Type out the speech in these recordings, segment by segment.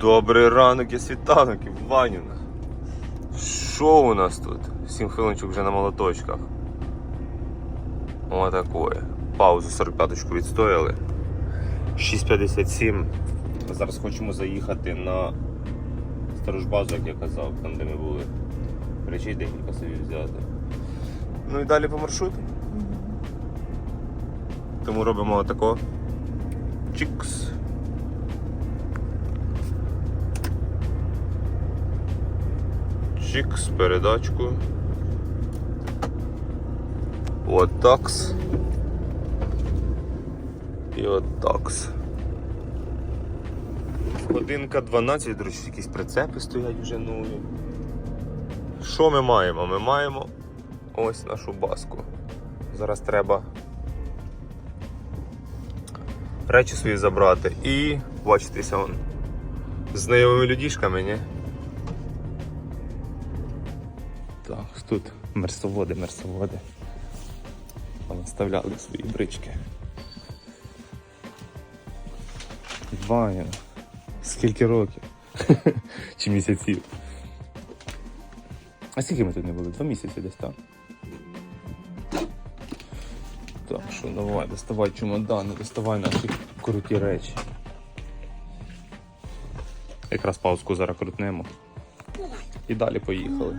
Добрий ранок і світанок, Іванівна. Що у нас тут? Сім хвилинчик вже на молоточках. Отакое. Паузу 45-ку відстояли. 6.57. Зараз хочемо заїхати на старожбазу, як я казав, там де ми були. Речей декілька собі взяти. Ну і далі по маршруту. Тому робимо отако. Чікс. Чікс, передачку. Отакс. І отакс. Годинка 12, до речі, якісь прицепи стоять вже нові. Що ми маємо? Ми маємо ось нашу баску. Зараз треба речі свої забрати і бачитися вон з знайомими людішками, ні? Тут мерсоводи, мерсоводи. Наставляли свої брички. Ваня, скільки років? Чи місяців? А скільки ми тут не були? Два місяці десь так. Так, що давай, доставай чемодани, доставай наші круті речі. Якраз паузку зараз крутнемо. І далі поїхали.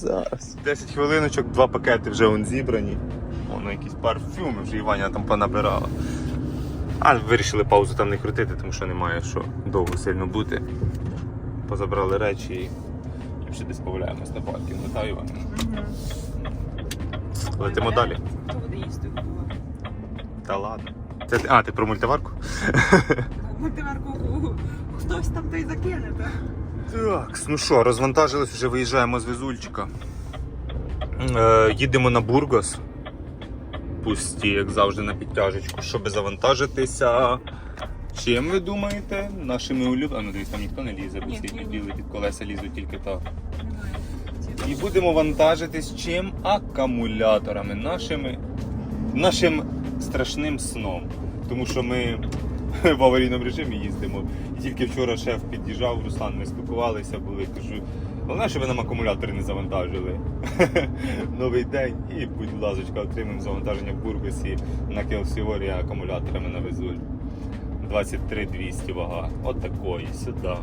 Зараз. 10 хвилиночок, два пакети вже вон зібрані. Воно якісь парфюми вже Іваня там понабирала. А вирішили паузу там не крутити, тому що немає що довго сильно бути. Позабрали речі і, і вже десь поваляємось на паркінгу. Та Івана. Летимо далі. Та ладно. Це, а, ти про мультиварку? Мультиварку хтось там той закине, так? Так, ну що, розвантажились, вже виїжджаємо з Візульчика. Е, їдемо на Бургос. Пусті, як завжди, на підтяжечку, щоб завантажитися. Чим ви думаєте? Нашими улюбленими. Ну, дивись, там ніхто не лізе, бо ці ні. під колеса лізуть тільки так. І будемо вантажитись чим? Акумуляторами, нашими, нашим страшним сном. Тому що ми в аварійному режимі їздимо. І тільки вчора шеф під'їжджав, Руслан, ми спілкувалися, були. Кажу, головне, щоб ви нам акумулятори не завантажили. Новий день і, будь ласка, отримаємо завантаження в Бургосі на Келсіорі акумуляторами на Везуль. 23 200 вага. От такої, сюди.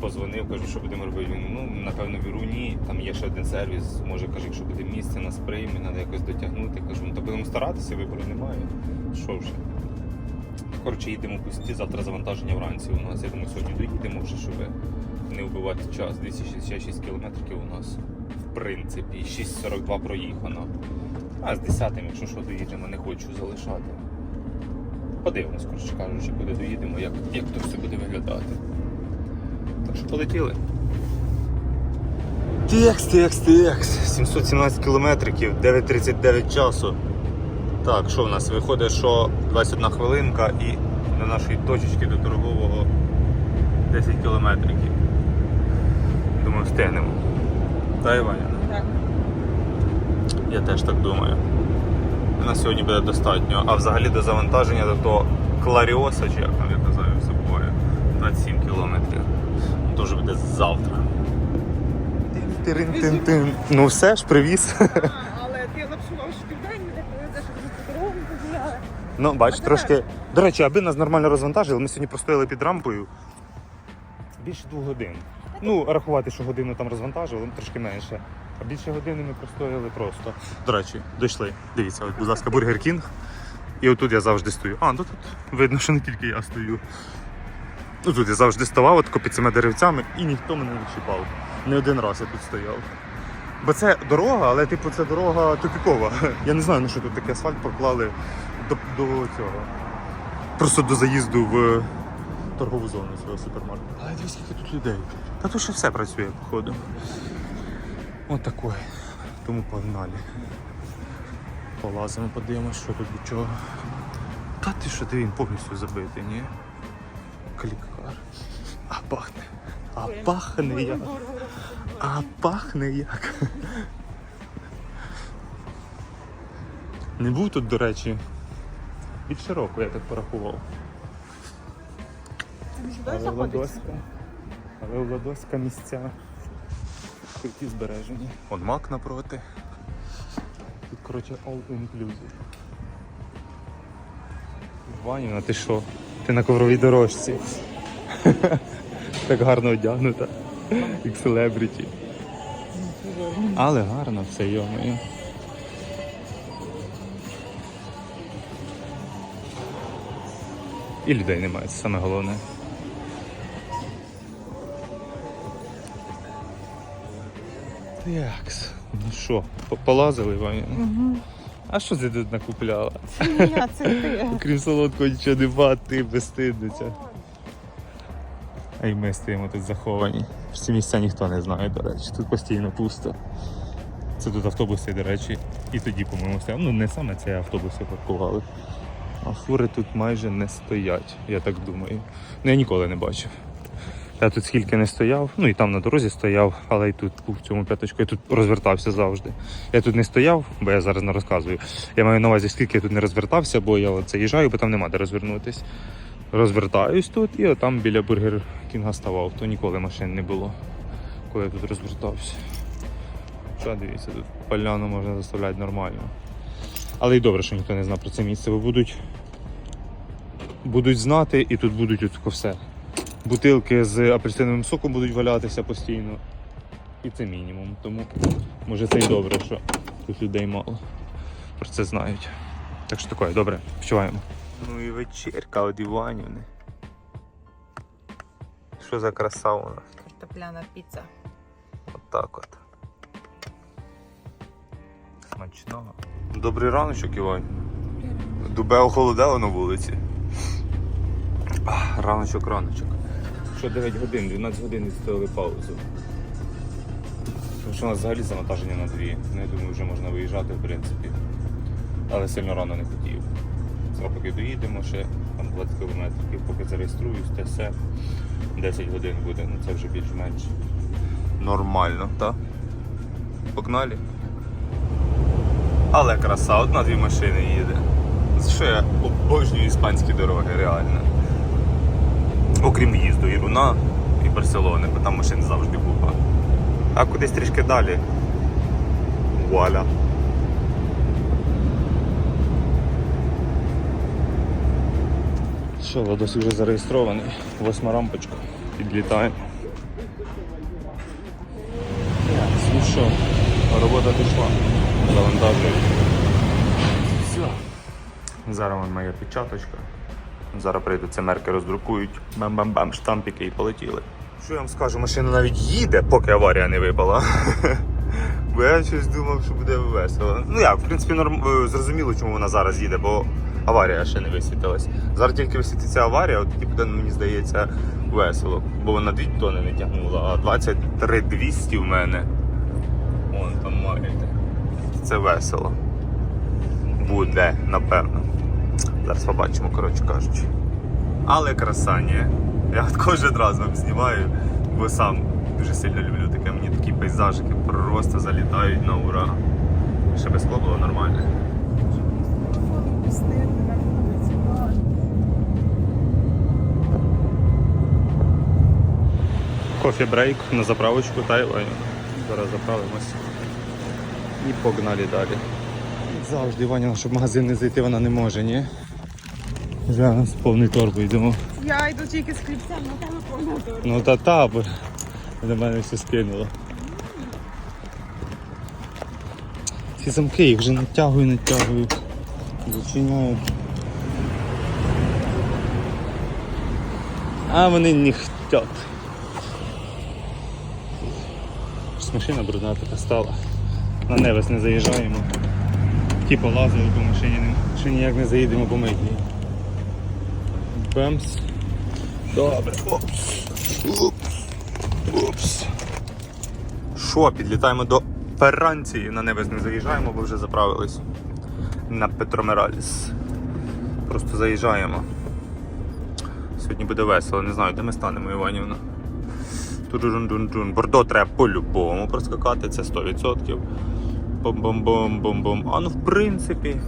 Позвонив, кажу, що будемо робити. Ну, напевно, віру ні. Там є ще один сервіс. Може, каже, якщо буде місце на сприймі, треба якось дотягнути. Кажу, ну то будемо старатися, вибору немає. Що вже? Коротше, їдемо пусті, завтра завантаження вранці у нас. Я думаю, сьогодні доїдемо вже, щоб не вбивати час. 266 кілометрів у нас, в принципі, 6.42 проїхано. А з 10 якщо що доїдемо, не хочу залишати. Подивимось, коротше кажучи, куди доїдемо, як, як то все буде виглядати. Так що полетіли. Текс, текс, текс. 717 кілометриків, 9.39 часу. Так, що в нас? Виходить, що 21 хвилинка і до нашої точечки до торгового 10 кілометриків. Думаю, встигнемо. Та Іваня? Так. Я теж так думаю. На сьогодні буде достатньо. А взагалі до завантаження до того Кларіоса, чи як там я казав собою, 27 кілометрів. То вже буде завтра. Ну все ж, привіз. А, але ти лапшував, що ти вдень не повезеш, щоб ми по дорогу погуляли. Ну, бач, трошки. До речі, аби нас нормально розвантажили, ми сьогодні простояли під рампою більше двох годин. Ну, рахувати, що годину там розвантажили, ну, трошки менше. А більше години ми простояли просто. До речі, дійшли. Дивіться, будь ласка, Бургер Кінг. І отут я завжди стою. А, ну тут видно, що не тільки я стою. Ну тут я завжди ставав отако під цими деревцями і ніхто мене не чіпав. Не один раз я тут стояв. Бо це дорога, але типу це дорога тупікова. Я не знаю, на що тут такий асфальт проклали до, до цього. Просто до заїзду в торгову зону цього супермаркету. Але дивись, скільки тут людей. Та тут ще все працює, походу. От такое. Тому погнали. Полазимо, подивимось, що тут до чого. Та ти що, ти він повністю забитий, ні? Клікар. А пахне. А пахне як. А пахне як. Не був тут, до речі, більше року, я так порахував. Але. Владоська, але Владоська місця круті збережені. Вон мак напроти. Тут, коротше, all inclusive. Ванівна, ти що? Ти на ковровій дорожці. так гарно одягнута. Як селебріті. Але гарно все, йомою. І людей немає, це саме головне. Такс. Ну що, полазили, Ваня? Угу. А що ти тут накупляла? Це я, це ти. Окрім солодкого нічого нема, ти безстидниця. А й ми стоїмо тут заховані. Ці місця ніхто не знає, до речі. Тут постійно пусто. Це тут автобуси, до речі, і тоді, по-моєму, стояли. Ну, не саме це автобуси паркували. А фури тут майже не стоять, я так думаю. Ну, я ніколи не бачив. Я тут скільки не стояв, ну і там на дорозі стояв, але і тут був в цьому п'яточку, я тут розвертався завжди. Я тут не стояв, бо я зараз не розказую. Я маю на увазі, скільки я тут не розвертався, бо я оце їжджаю, бо там нема де розвернутись. Розвертаюсь тут і отам біля бургер кінга ставав, то ніколи машин не було, коли я тут розвертався. Що дивіться, тут поляну можна заставляти нормально. Але й добре, що ніхто не знає про це місце, бо будуть, будуть знати і тут будуть от тако все. Бутилки з апельсиновим соком будуть валятися постійно. І це мінімум. Тому може це й добре, що тут людей мало. Про це знають. Так що таке, добре, вчуваємо. Ну і вечірка від Іванівни. Що за краса у нас? Картопляна піца. Отак от. Смачного. Добрий раночок, Івань. Дубе охолодело на вулиці. Раночок, раночок. Що 9 годин, 12 годин відстояли паузу. Тому що у нас взагалі завантаження на дві. Ну, я думаю, вже можна виїжджати, в принципі. Але сильно рано не хотів. Зараз поки доїдемо ще там 20 кілометрів, поки зареєструюсь, те все. 10 годин буде, ну це вже більш-менш нормально, так? Погнали. Але краса, одна-дві машини їде. Що я обожнюю іспанські дороги, реально. Окрім їзду і Руна, і Барселони, бо там машин завжди купа. А кудись трішки далі. Вуаля. Що, Ладос вже зареєстрований. Восьма рампочка. Підлітаємо. Ну що, робота пішла. Завантажую. Все. Зараз вон моя печаточка. Зараз прийдуть це мерки роздрукують. Бам-бам-бам, штампики і полетіли. Що я вам скажу, машина навіть їде, поки аварія не випала. Бо я щось думав, що буде весело. Ну як, в принципі, норм... е, зрозуміло, чому вона зараз їде, бо аварія ще не висвітилась. Зараз тільки висвітиться аварія, от тоді буде, мені здається, весело. Бо вона 2 тони не тягнула, а 23 200 в мене. Це весело. Буде, напевно. Зараз побачимо, коротше кажучи. Але краса, ні. Я кожен раз вам знімаю, бо сам дуже сильно люблю таке. Мені такі пейзажики просто залітають на ура. Ще без було нормально. Кофе брейк на заправочку Тайлайн. Зараз заправимось. І погнали далі. Завжди Ваня, щоб в магазин не зайти, вона не може, ні? Вже з повний торбу йдемо. Я йду тільки з хлібцем на телефон. Ну та та, бо на мене все скинуло. Ці замки їх вже натягую, натягую. Зачиняю. А вони не хотять. Щось Машина брудна така стала. На невес не заїжджаємо. Ті полазили по машині, ще ніяк не заїдемо по митні. Бемс. Добре. Опс. Опс. Опс. Що, підлітаємо до Ферранції. На небес не заїжджаємо, бо вже заправились на Петромераліс. Просто заїжджаємо. Сьогодні буде весело, не знаю, де ми станемо, Іванівна. Бордо треба по-любому проскакати, це 100%. Бом-бом-бом-бом-бом. А ну в принципі,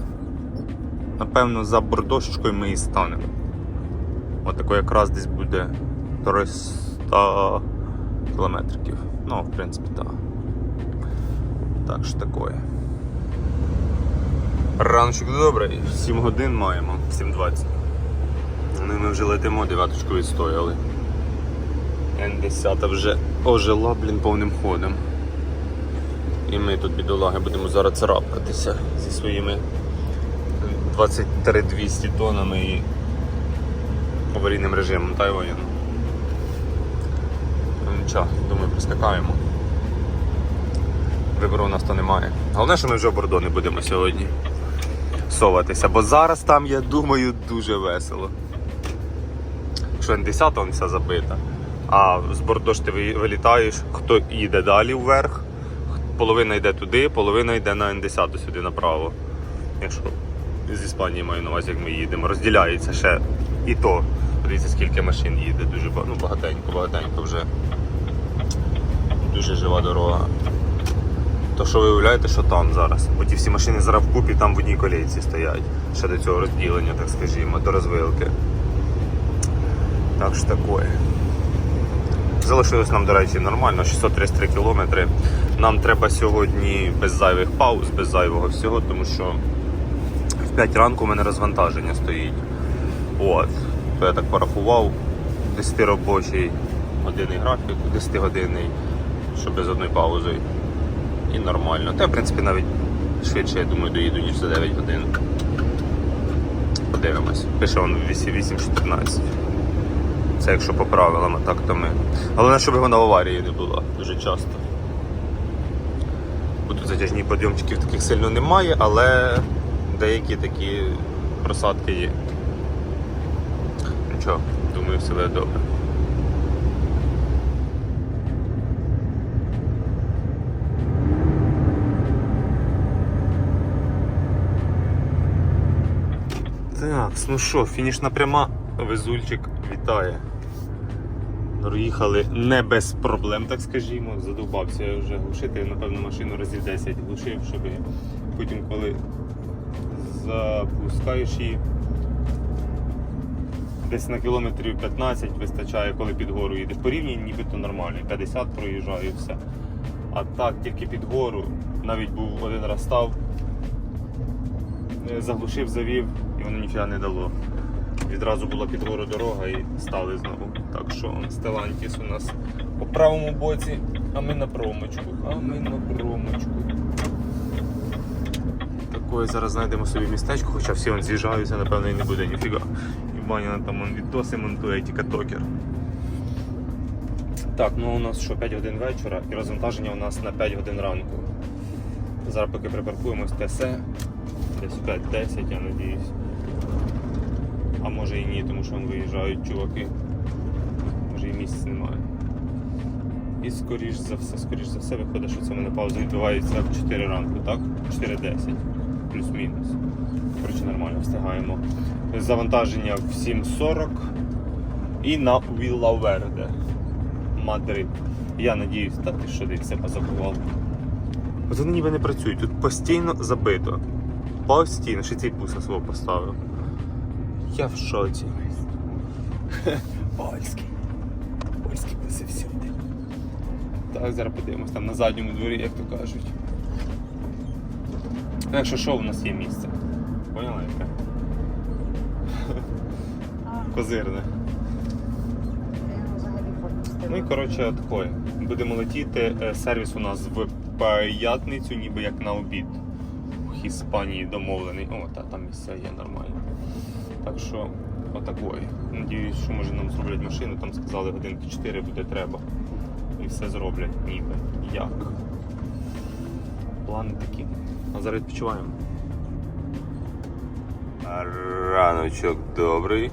напевно, за бордошечкою ми і станемо. От тако якраз десь буде 300 кілометрів. Ну, в принципі, так. Так що такое. Раночок добрий, 7 годин маємо, 7.20. Ну і ми вже летимо, дев'яточку відстояли. Н10 вже ожила, блін, повним ходом. І ми тут, бідолаги, будемо зараз царапатися зі своїми 23-200 тоннами і аварійним режимом Тайвану. Ну нічого, думаю, проскакаємо. Вибору у нас то немає. Головне, що ми вже в Бордо будемо сьогодні соватися, бо зараз там, я думаю, дуже весело. Якщо Н10 он вся забита, а з Бордо ти вилітаєш, хто їде далі вверх, половина йде туди, половина йде на Н10 сюди направо. Якщо з Іспанії маю на увазі, як ми їдемо, розділяється ще і то. Дивіться, скільки машин їде, дуже ну, багатенько, багатенько вже. Дуже жива дорога. То що ви уявляєте, що там зараз? Бо ті всі машини зараз вкупі там в одній колейці стоять. Ще до цього розділення, так скажімо, до розвилки. Так що таке. Залишилось нам, до речі, нормально, 633 кілометри. Нам треба сьогодні без зайвих пауз, без зайвого всього, тому що в 5 ранку у мене розвантаження стоїть. От. То я так порахував. 10 робочий годинний графік, 10 годинний, що без одної паузи. І нормально. Та, в принципі, навіть швидше, я думаю, доїду, ніж за 9 годин. Подивимось. Пише он 8.14. Це якщо по правилам, а так то ми. Головне, щоб вона в аварії не була дуже часто. Бо тут затяжні підйомчиків таких сильно немає, але деякі такі просадки є. Нічого, думаю, все буде добре. Так, ну що, фінішна пряма, везульчик вітає. Проїхали не без проблем, так скажімо. Задовбався вже глушити, напевно, машину разів 10 глушив, щоб потім, коли запускаєш її, десь на кілометрів 15 вистачає, коли під гору їдеш. По рівні нібито нормально, 50 проїжджаю і все. А так, тільки під гору, навіть був один раз став, е, заглушив, завів і воно ніфіга не дало. Відразу була під гору дорога і стали знову. Так що Стелантіс у нас по правому боці, а ми на промочку. А ми на промочку. Такое зараз знайдемо собі містечко, хоча всі он з'їжджаються, напевно, і не буде ніфіга. І Баня там он відоси монтує, тікатокер. Так, ну у нас що, 5 годин вечора і розвантаження у нас на 5 годин ранку. Зараз поки припаркуємось ТСЕ, десь 5-10, я надіюсь. А може і ні, тому що виїжджають чуваки. Місць немає. І скоріш за все, скоріш за все виходить, що це в мене пауза відбувається в 4 ранку, так? 4.10, плюс-мінус. Коротше, нормально встигаємо. Завантаження в 7.40 і на Вілаверде, Мадрид. Я надіюсь, та ти що все позабував. Вони ніби не працюють, тут постійно забито. Постійно, ще цей буса свого поставив. Я в шоці. Польський. Буси всюди. Так, зараз подивимось там на задньому дворі, як то кажуть. Ну, Якщо що, у нас є місце. Поняла яке? Козирне. Ну і коротше, такое. Будемо летіти. Е, Сервіс у нас в п'ятницю, ніби як на обід. В Іспанії домовлений. О, та там місця є нормально. Так що, отакої. Надіюсь, що може нам зроблять машину, там сказали годинки 4 буде треба. І все зроблять, ніби як. Плани такі. А зараз відпочиваємо. Раночок добрий.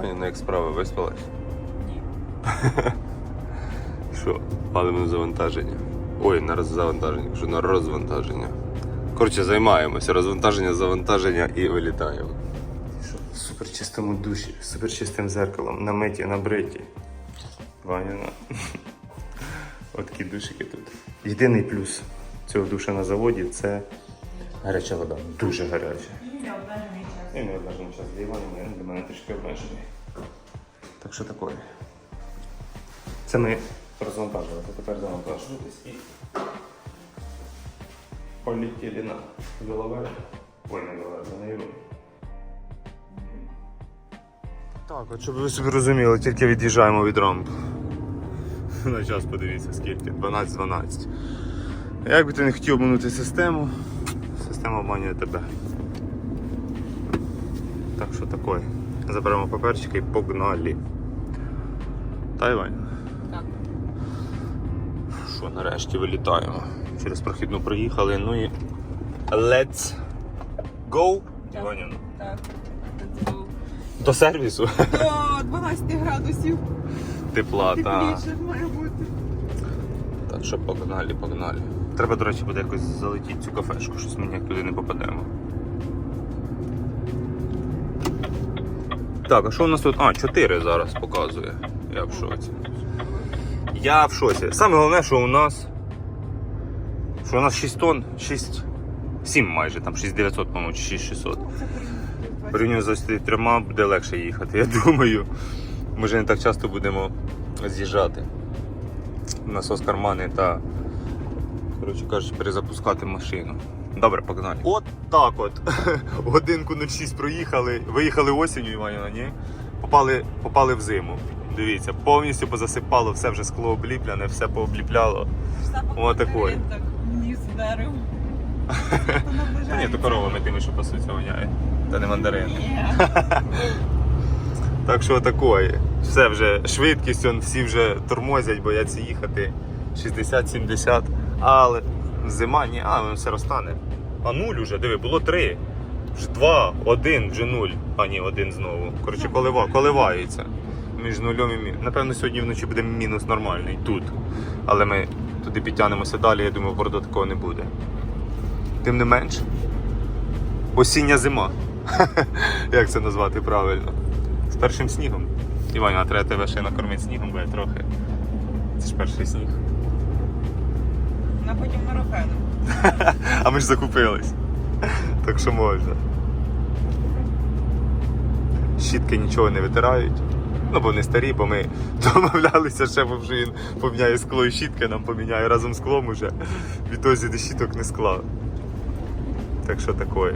Аня, ну як справа виспалась? Ні. Що, палимо на завантаження. Ой, на розвантаження, кажу, на розвантаження. Коротше, займаємося. Розвантаження, завантаження і вилітаємо. Суперчистому душі, з суперчистим зеркалом, на миті, на бриті. Ваняна. От такі душики тут. Єдиний плюс цього душа на заводі це гаряча вода. Дуже гаряча. І не обмежений час. І не обмежений зараз для Івана, для мене трішки обмежений. Так що таке? Це ми розвантажили, а тепер завантажуєтесь і полетіли на Біловер. Ой, не Біловер, на Європу. Так, от щоб ви собі розуміли, тільки від'їжджаємо від рамп. На час подивіться скільки, 12-12. Як би ти не хотів обманути систему, система обманює тебе. Так що такое. Заберемо паперчики і погнали. Та Івань? Так. Що, нарешті вилітаємо. Через прохідну проїхали, ну і let's go! Так. Іванівна. Так. До сервісу. До 12 градусів. Тепла, так. Тепліше має бути. Так що погнали, погнали. Треба, до речі, буде якось залетіти цю кафешку, щось ми ніяк туди не попадемо. Так, а що у нас тут? А, 4 зараз показує. Я в шоці. Я в шоці. Саме головне, що у нас. Що у нас 6 тонн, 6. 7 майже, там 6900, по-моєму, чи 6600. Порівняно. З 23 буде легше їхати, я думаю. Ми вже не так часто будемо з'їжджати. Насос кармани та, коротше кажучи, перезапускати машину. Добре, погнали. От так от. Годинку 06 проїхали. Виїхали осінню, Іванівна, ні? Попали, попали в зиму. Дивіться, повністю позасипало, все вже скло обліпляне, все пообліпляло. О, такой. Так, ніс вдарив. Та ні, то коровами тими, що пасуться, воняє. Та не мандарини. Так що такое. Все вже швидкість, он, всі вже тормозять, бояться їхати 60-70. Але зима, ні, а воно все розтане. А нуль уже, диви, було три. Вже два, один, вже нуль. А ні, один знову. Коротше, колива, коливається. Між нульом і мінус. Напевно, сьогодні вночі буде мінус нормальний тут. Але ми туди підтягнемося далі, я думаю, в Бордо такого не буде. Тим не менш, осіння зима. Як це назвати правильно? З першим снігом. Іваня, треба тебе ще накормити снігом, бо я трохи. Це ж перший сніг. На потім марафеном. А ми ж закупились. Так що можна. Щітки нічого не витирають. Ну, бо вони старі, бо ми домовлялися, ще що він поміняє скло і щітки нам поміняє разом з склом уже. Відтоді до щіток не скла. Так що такое.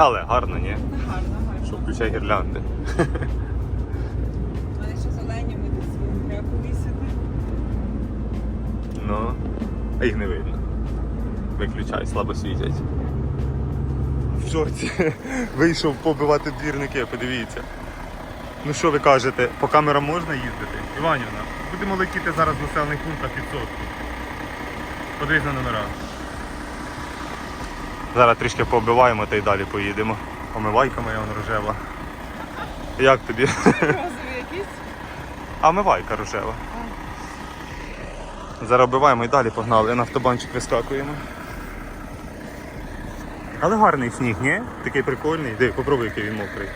Але гарно, ні? Гарно, гарно. Що включай гірлянди. Мене ще зелені, ми десь свою тряпу вісити. Ну, а їх не видно. Виключай, слабо світять. В шоці. Вийшов побивати двірники, подивіться. Ну що ви кажете, по камерам можна їздити? Іванівна, будемо летіти зараз в населених пунктах під сотку. Подивись на номера. Зараз трішки побиваємо та й далі поїдемо. Омивайка моя вон рожева. Як тобі? Розові якісь. А омивайка рожева. Зараз оббиваємо і далі погнали, на автобанчик вискакуємо. Але гарний сніг, ні? Такий прикольний. Диви, попробуй, який він мокрий.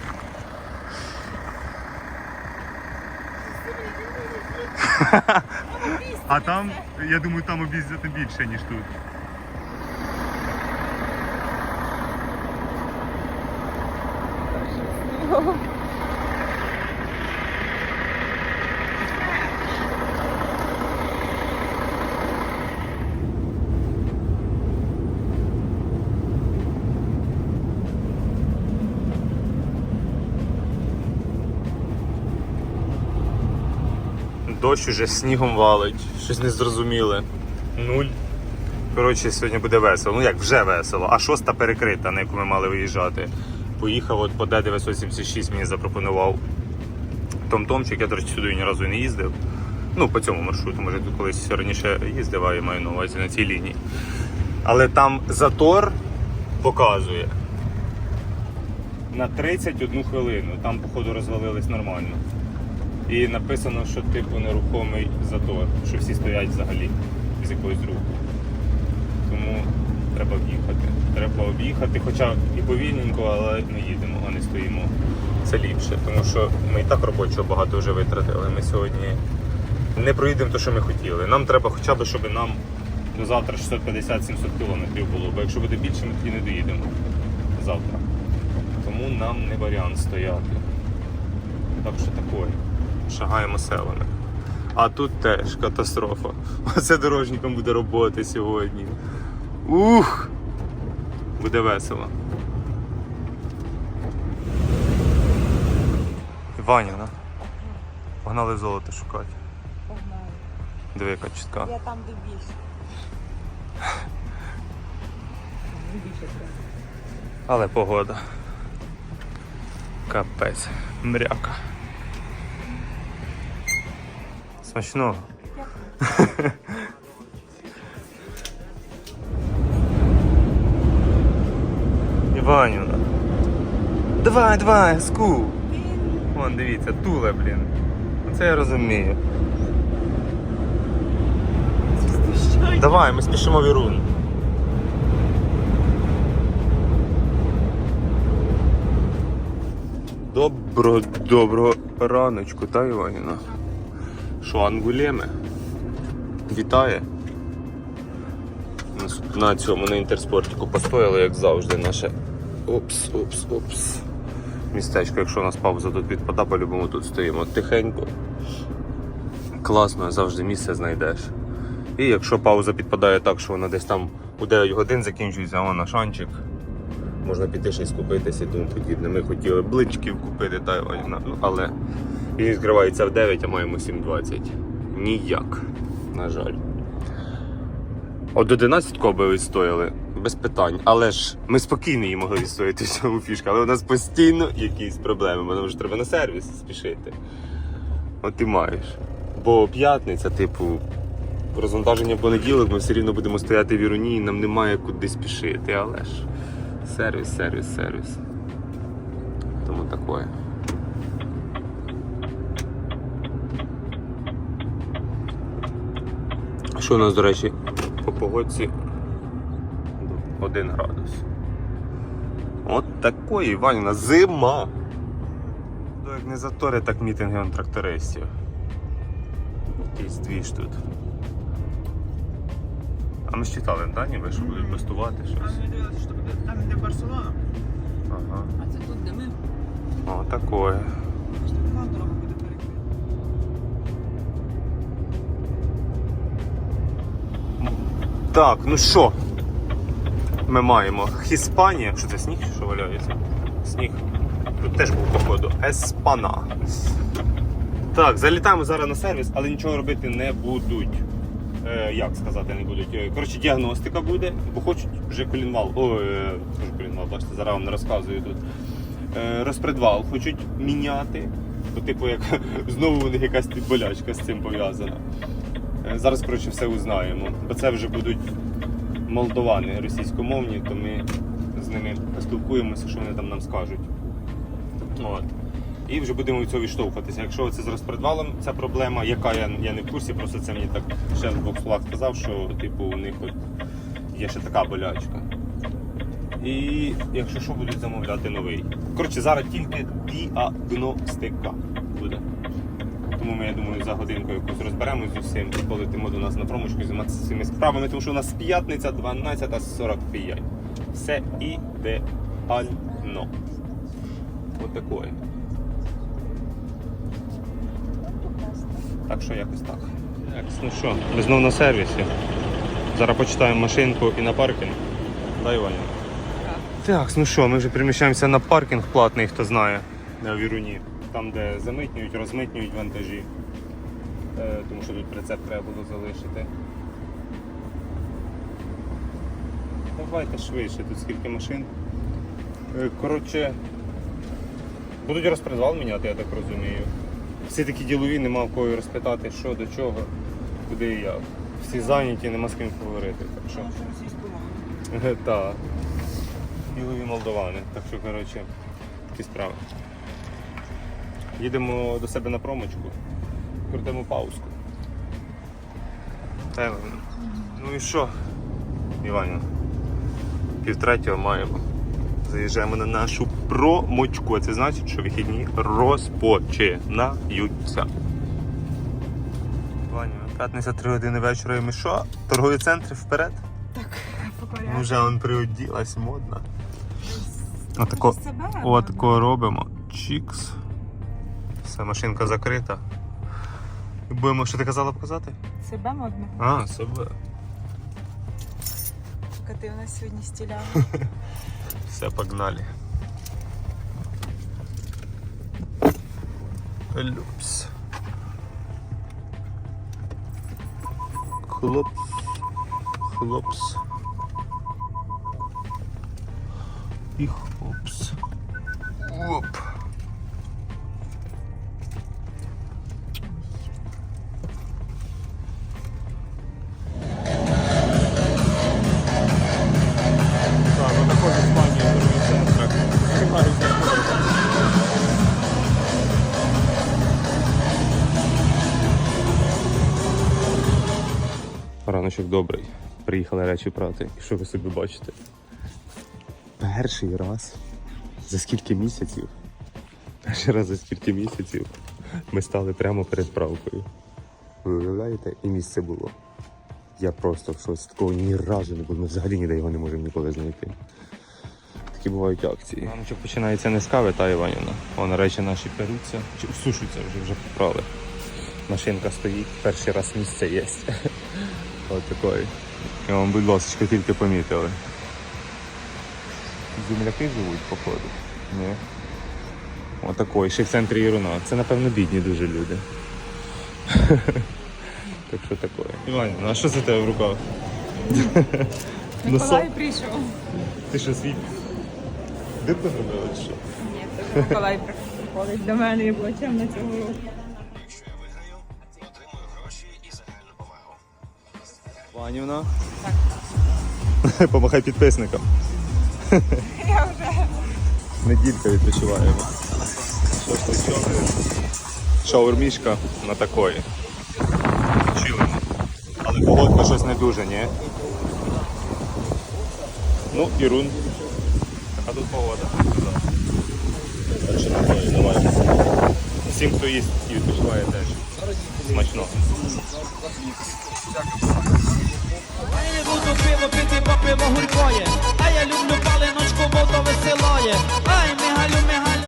А там, я думаю, там об'їздити більше, ніж тут. Дощ уже снігом валить, щось незрозуміле. Нуль. Коротше, сьогодні буде весело. Ну як вже весело, а шоста перекрита, на яку ми мали виїжджати. Поїхав от по Д976 мені запропонував Том-Томчик, я, до речі, сюди ні разу не їздив. Ну, по цьому маршруту, може, тут колись раніше їздив, а я маю на увазі на цій лінії. Але там затор показує на 31 хвилину. Там, походу, розвалились нормально. І написано, що типу нерухомий затор, що всі стоять взагалі з якогось руху. Тому треба об'їхати. Треба об'їхати, хоча і повільненько, але ми їдемо, а не стоїмо. Це ліпше, тому що ми і так робочого багато вже витратили. Ми сьогодні не проїдемо те, що ми хотіли. Нам треба хоча б, щоб нам до завтра 650-700 кілометрів було, бо якщо буде більше, ми тоді не доїдемо завтра. Тому нам не варіант стояти. Так що такое. Шагаємо селами. А тут теж катастрофа. Оце дорожником буде роботи сьогодні. Ух! Буде весело. Ваня, Погнали золото шукати. Погнали. Диви, яка чітка. Я там де більше. Але погода. Капець. Мряка. Смачного. Іванівна. Давай, давай, ску. Вон, дивіться, туле, блін. Це я розумію. Давай, ми спішимо в Ірун. Добро, доброго раночку, та Іваніна. Що, ангулєме? Вітає. На цьому на інтерспортику постояли, як завжди, наше. Опс, опс, опс. Містечко, якщо у нас пауза тут відпада, по-любому тут стоїмо тихенько. Класно, завжди місце знайдеш. І якщо пауза підпадає так, що вона десь там у 9 годин закінчується, вона шанчик. Можна піти ще й скупитися і тому подібне. Ми хотіли блинчиків купити, та ну, але він відкривається в 9, а маємо 7.20. Ніяк, на жаль. От 11 би відстояли, без питань. Але ж ми спокійно її могли відстояти в цьому фішка, але у нас постійно якісь проблеми. Нам вже треба на сервіс спішити. От ти маєш. Бо п'ятниця, типу, розвантаження понеділок, ми все рівно будемо стояти в Іруні, і нам немає куди спішити, але ж. Сервіс, сервіс, сервіс. Тому такое. Що у нас, до речі, по погодці 1 градус. От такої, Іванівна, зима. Як не затори, так мітинги трактористів. Якийсь двіж тут. А ми ж читали, да, ніби, що будуть бастувати щось. Ми дивилися, що буде там, де Барселона, Ага. а це тут, де ми. О, такое. Що така дорога буде перекрита. Так, ну що? Ми маємо Хіспанія. Що це сніг, що валяється? Сніг. Тут теж був походу. Еспана. Так, залітаємо зараз на сервіс, але нічого робити не будуть. Е, як сказати, не будуть. Е, Коротше, діагностика буде, бо хочуть вже колінвал. Ой, е, колінвал, бачите, зараз вам не розказую тут. Е, розпредвал хочуть міняти. Бо, типу, як знову у них якась болячка з цим пов'язана. Зараз, коротше, все узнаємо. Бо це вже будуть молдовани російськомовні, то ми з ними поспілкуємося, що вони там нам скажуть. От. І вже будемо від цього відштовхуватися. Якщо це з розпредвалом ця проблема, яка я, я не в курсі, просто це мені так ще в двох словах сказав, що типу у них от є ще така болячка. І якщо що, будуть замовляти новий. Коротше, зараз тільки діагностика буде. Тому ми, я думаю, за годинку якось розберемось з усім полетимо до нас на промочку займатися цими справами, тому що у нас п'ятниця 12.45. Все ідеально. Отакое. Так що якось так. Ну що, ми знову на сервісі. Зараз почитаємо машинку і на паркінг. Дай Ваня. Так, ну що, ми вже переміщаємося на паркінг платний, хто знає, на Віруні. Там, де замитнюють, розмитнюють вантажі. Е, тому що тут прицеп треба було залишити. Давайте швидше, тут скільки машин. Е, Коротше, будуть розпредвал міняти, я так розумію. Всі такі ділові, нема в кого розпитати, що до чого, куди і як. Всі зайняті, нема з ким говорити. Так що. Так. Ділові молдовани. Так що, коротше, такі справи. Їдемо до себе на промочку, крутимо паузку. Ну і що, Іваню? Півтретього маємо. Заїжджаємо на нашу промочку. Це значить, що вихідні розпочинаються. П'ятниця 3 години вечора і ми що? Торгові центри вперед? По Ну, вже он приоділась модно. Отако, отако робимо. Чікс. Все, машинка закрита. Будемо, що ти казала показати? Себе модно. А, себе. Коти у нас сьогодні стіляли. Все, погнали. Люпс. Хлопс. Хлопс. І хлопс. Оп. Раночок добрий. Приїхали речі прати. І що ви собі бачите? Перший раз за скільки місяців? Перший раз за скільки місяців ми стали прямо перед правкою. Ви уявляєте? І місце було. Я просто в щось такого ні разу не було. Ми взагалі ніде його не можемо ніколи знайти. Такі бувають акції. Раночок починається не з кави, та Іванівна. Вон речі наші перуться, чи сушуться вже, вже поправили. Машинка стоїть, перший раз місце є. Ось такої. І вам, будь ласка, тільки помітили. Земляки живуть, походу. Ні. Отакої, ще в центрі Іруна. Це, напевно, бідні дуже люди. Так що таке. Іванівна, а що це в тебе в руках? Миколай прийшов. Ти що свій? Дирку зробила чи що? Ні, це Миколай приходить до мене і плачем на цього року. Ванівна. Так. Помахай підписникам. Я вже Неділька відпочиваємо. Що ж тут? Шаурмішка на такої. Чилимо. Але погодка щось не дуже, ні? Ну, Ірун. Така тут погода. Так що такої, давай. Всім, хто їсть і відпочиває теж. Смачно. Я не буду пиво пити, бо пиво гуркоє, а я люблю палиночку, бо то веселоє.